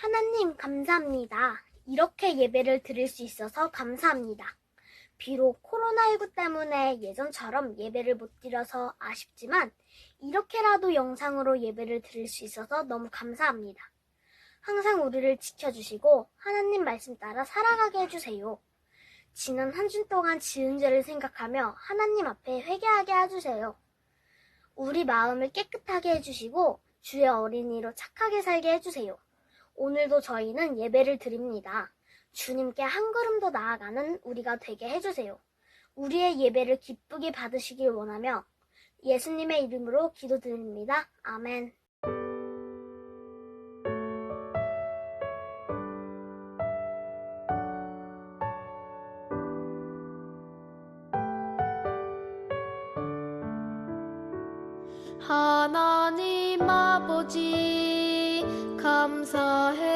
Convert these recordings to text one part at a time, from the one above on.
하나님 감사합니다. 이렇게 예배를 드릴 수 있어서 감사합니다. 비록 코로나19 때문에 예전처럼 예배를 못 드려서 아쉽지만 이렇게라도 영상으로 예배를 드릴 수 있어서 너무 감사합니다. 항상 우리를 지켜주시고 하나님 말씀 따라 살아가게 해주세요. 지난 한 주 동안 지은 죄를 생각하며 하나님 앞에 회개하게 해주세요. 우리 마음을 깨끗하게 해주시고 주의 어린이로 착하게 살게 해주세요. 오늘도 저희는 예배를 드립니다. 주님께 한 걸음 더 나아가는 우리가 되게 해주세요. 우리의 예배를 기쁘게 받으시길 원하며 예수님의 이름으로 기도드립니다. 아멘. 하나님 아버지 감사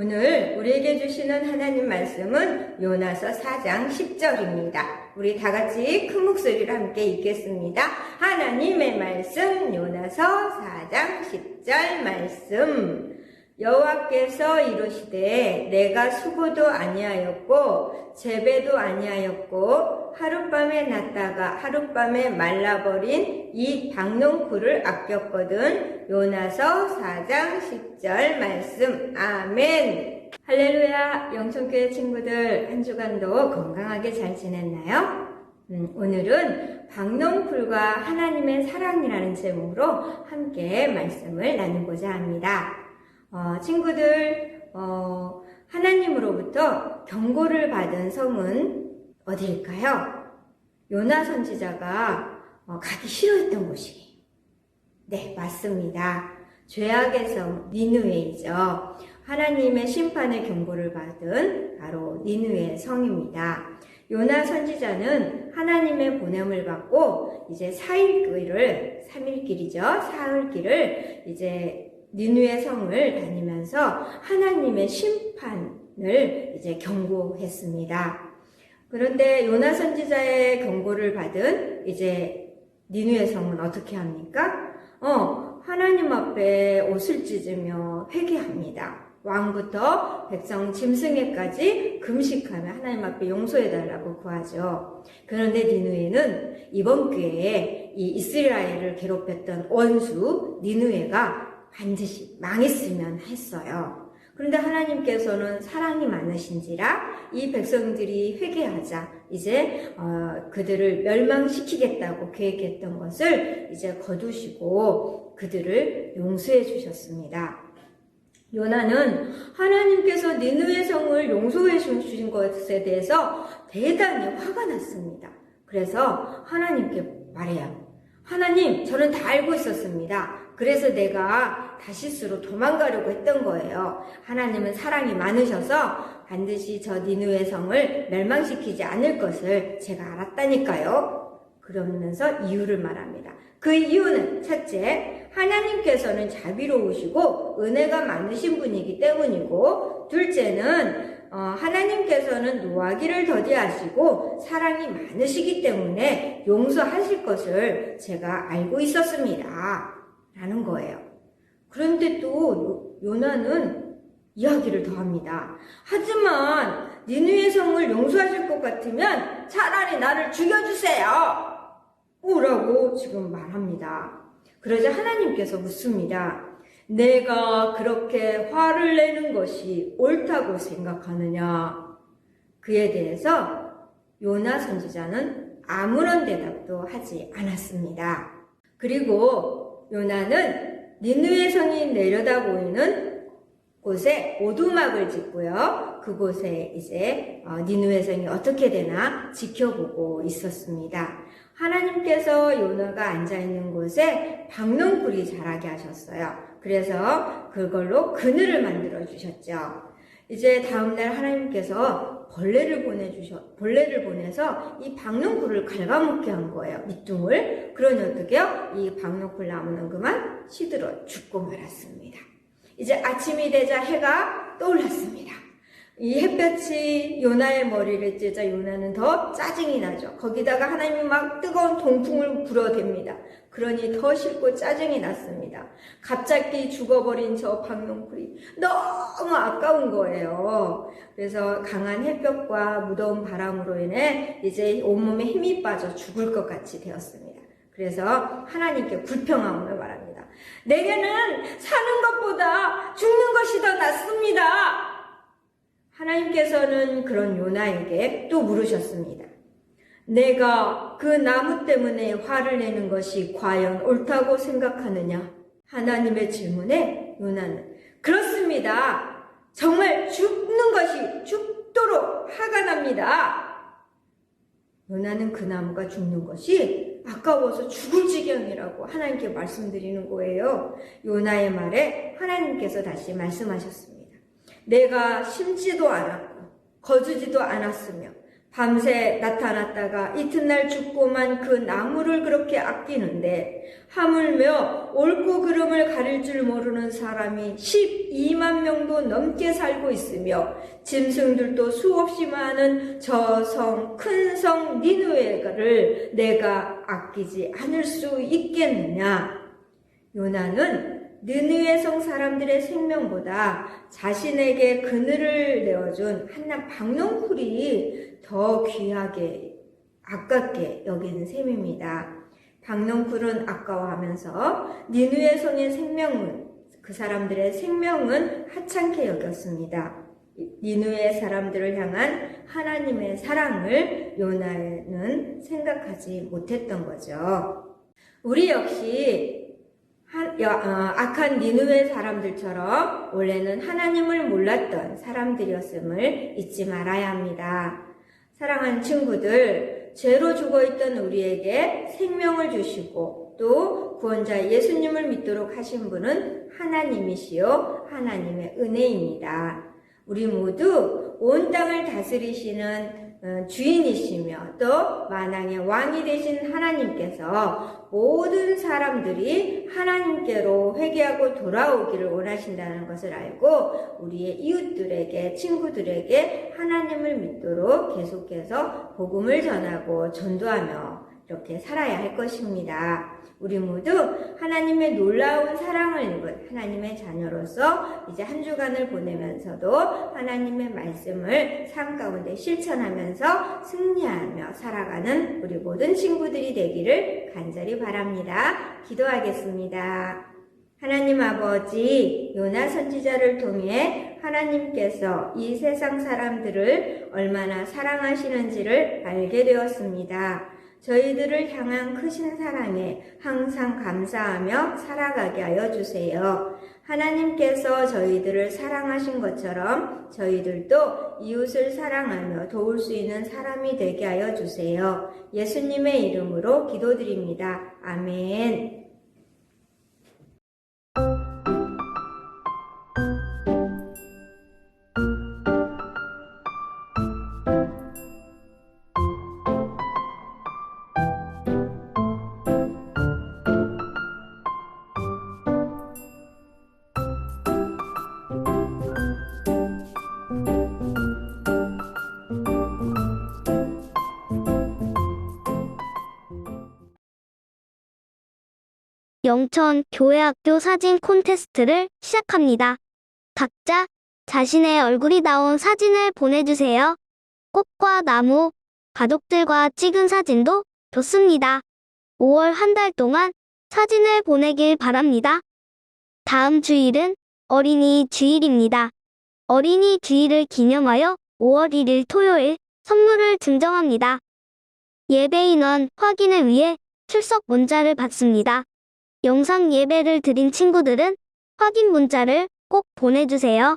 오늘 우리에게 주시는 하나님 말씀은 요나서 4장 10절입니다. 우리 다 같이 큰 목소리로 함께 읽겠습니다. 하나님의 말씀 요나서 4장 10절 말씀 여호와께서 이르시되 내가 수고도 아니하였고 재배도 아니하였고 하룻밤에 났다가 하룻밤에 말라버린 이 박농쿨을 아꼈거든 요나서 4장 10절 말씀 아멘 할렐루야 영천교회 친구들 한 주간도 건강하게 잘 지냈나요? 음, 오늘은 박농풀과 하나님의 사랑이라는 제목으로 함께 말씀을 나누고자 합니다. 어, 친구들, 어, 하나님으로부터 경고를 받은 성은 어디일까요? 요나 선지자가 어, 가기 싫어했던 곳이. 네, 맞습니다. 죄악의 성 니누에이죠. 하나님의 심판의 경고를 받은 바로 니누의 성입니다. 요나 선지자는 하나님의 보냄을 받고 이제 사일길을 3일 길이죠. 사흘 길을 이제 니누의 성을 다니면서 하나님의 심판을 이제 경고했습니다. 그런데 요나 선지자의 경고를 받은 이제 니누의 성은 어떻게 합니까? 어, 하나님 앞에 옷을 찢으며 회개합니다. 왕부터 백성 짐승에까지 금식하며 하나님 앞에 용서해달라고 구하죠. 그런데 니누에는 이번 기회에 이 이스라엘을 괴롭혔던 원수 니누에가 반드시 망했으면 했어요. 그런데 하나님께서는 사랑이 많으신지라 이 백성들이 회개하자 이제 어, 그들을 멸망시키겠다고 계획했던 것을 이제 거두시고 그들을 용서해 주셨습니다. 요나는 하나님께서 니누의 성을 용서해 주신 것에 대해서 대단히 화가 났습니다. 그래서 하나님께 말해요. 하나님, 저는 다 알고 있었습니다. 그래서 내가 다시스로 도망가려고 했던 거예요. 하나님은 사랑이 많으셔서 반드시 저 니누의 성을 멸망시키지 않을 것을 제가 알았다니까요. 그러면서 이유를 말합니다. 그 이유는 첫째, 하나님께서는 자비로우시고 은혜가 많으신 분이기 때문이고, 둘째는 어, 하나님께서는 노하기를 더디하시고 사랑이 많으시기 때문에 용서하실 것을 제가 알고 있었습니다. 라는 거예요. 그런데 또 요, 요나는 이야기를 더합니다. 하지만 니누의 성을 용서하실 것 같으면 차라리 나를 죽여주세요. 오라고 지금 말합니다. 그러자 하나님께서 묻습니다. 내가 그렇게 화를 내는 것이 옳다고 생각하느냐? 그에 대해서 요나 선지자는 아무런 대답도 하지 않았습니다. 그리고 요나는 니누의 성이 내려다 보이는 곳에 오두막을 짓고요. 그곳에 이제 어, 니누의 성이 어떻게 되나 지켜보고 있었습니다. 하나님께서 요나가 앉아 있는 곳에 박농굴이 자라게 하셨어요. 그래서 그걸로 그늘을 만들어 주셨죠. 이제 다음날 하나님께서 벌레를 보내주셔, 벌레를 보내서 이 박농굴을 갉아먹게 한 거예요. 밑둥을. 그러니 어떻게요? 이 박농굴 나무는 그만 시들어 죽고 말았습니다. 이제 아침이 되자 해가 떠올랐습니다. 이 햇볕이 요나의 머리를 찌자 요나는 더 짜증이 나죠. 거기다가 하나님이 막 뜨거운 동풍을 불어댑니다. 그러니 더 싫고 짜증이 났습니다. 갑자기 죽어버린 저 박농풀이 너무 아까운 거예요. 그래서 강한 햇볕과 무더운 바람으로 인해 이제 온몸에 힘이 빠져 죽을 것 같이 되었습니다. 그래서 하나님께 불평함을 말합니다. 내게는 사는 것보다 죽는 것이 더 낫습니다. 하나님께서는 그런 요나에게 또 물으셨습니다. 내가 그 나무 때문에 화를 내는 것이 과연 옳다고 생각하느냐? 하나님의 질문에 요나는 그렇습니다. 정말 죽는 것이 죽도록 화가 납니다. 요나는 그 나무가 죽는 것이 아까워서 죽을 지경이라고 하나님께 말씀드리는 거예요. 요나의 말에 하나님께서 다시 말씀하셨습니다. 내가 심지도 않았고 거주지도 않았으며 밤새 나타났다가 이튿날 죽고만 그 나무를 그렇게 아끼는데 하물며 옳고 그름을 가릴 줄 모르는 사람이 12만 명도 넘게 살고 있으며 짐승들도 수없이 많은 저 성 큰 성 니누에를 내가 아끼지 않을 수 있겠느냐? 요나는 느느의 성 사람들의 생명보다 자신에게 그늘을 내어준 한낱 박농쿨이 더 귀하게 아깝게 여기는 셈입니다. 박농쿨은 아까워하면서 니누의 성의 생명은 그 사람들의 생명은 하찮게 여겼습니다. 니누의 사람들을 향한 하나님의 사랑을 요나는 생각하지 못했던 거죠. 우리 역시 악한 니누의 사람들처럼 원래는 하나님을 몰랐던 사람들이었음을 잊지 말아야 합니다. 사랑하는 친구들, 죄로 죽어있던 우리에게 생명을 주시고 또 구원자 예수님을 믿도록 하신 분은 하나님이시요 하나님의 은혜입니다. 우리 모두 온 땅을 다스리시는 어, 주인이시며 또 만왕의 왕이 되신 하나님께서 모든 사람들이 하나님께로 회개하고 돌아오기를 원하신다는 것을 알고 우리의 이웃들에게 친구들에게 하나님을 믿도록 계속해서 복음을 전하고 전도하며 이렇게 살아야 할 것입니다. 우리 모두 하나님의 놀라운 사랑을 입은 하나님의 자녀로서 이제 한 주간을 보내면서도 하나님의 말씀을 삶 가운데 실천하면서 승리하며 살아가는 우리 모든 친구들이 되기를 간절히 바랍니다. 기도하겠습니다. 하나님 아버지, 요나 선지자를 통해 하나님께서 이 세상 사람들을 얼마나 사랑하시는지를 알게 되었습니다. 저희들을 향한 크신 사랑에 항상 감사하며 살아가게 하여 주세요. 하나님께서 저희들을 사랑하신 것처럼 저희들도 이웃을 사랑하며 도울 수 있는 사람이 되게 하여 주세요. 예수님의 이름으로 기도드립니다. 아멘. 영천 교회학교 사진 콘테스트를 시작합니다. 각자 자신의 얼굴이 나온 사진을 보내주세요. 꽃과 나무, 가족들과 찍은 사진도 좋습니다. 5월 한 달 동안 사진을 보내길 바랍니다. 다음 주일은 어린이 주일입니다. 어린이 주일을 기념하여 5월 1일 토요일 선물을 증정합니다. 예배 인원 확인을 위해 출석 문자를 받습니다. 영상 예배를 드린 친구들은 확인 문자를 꼭 보내주세요.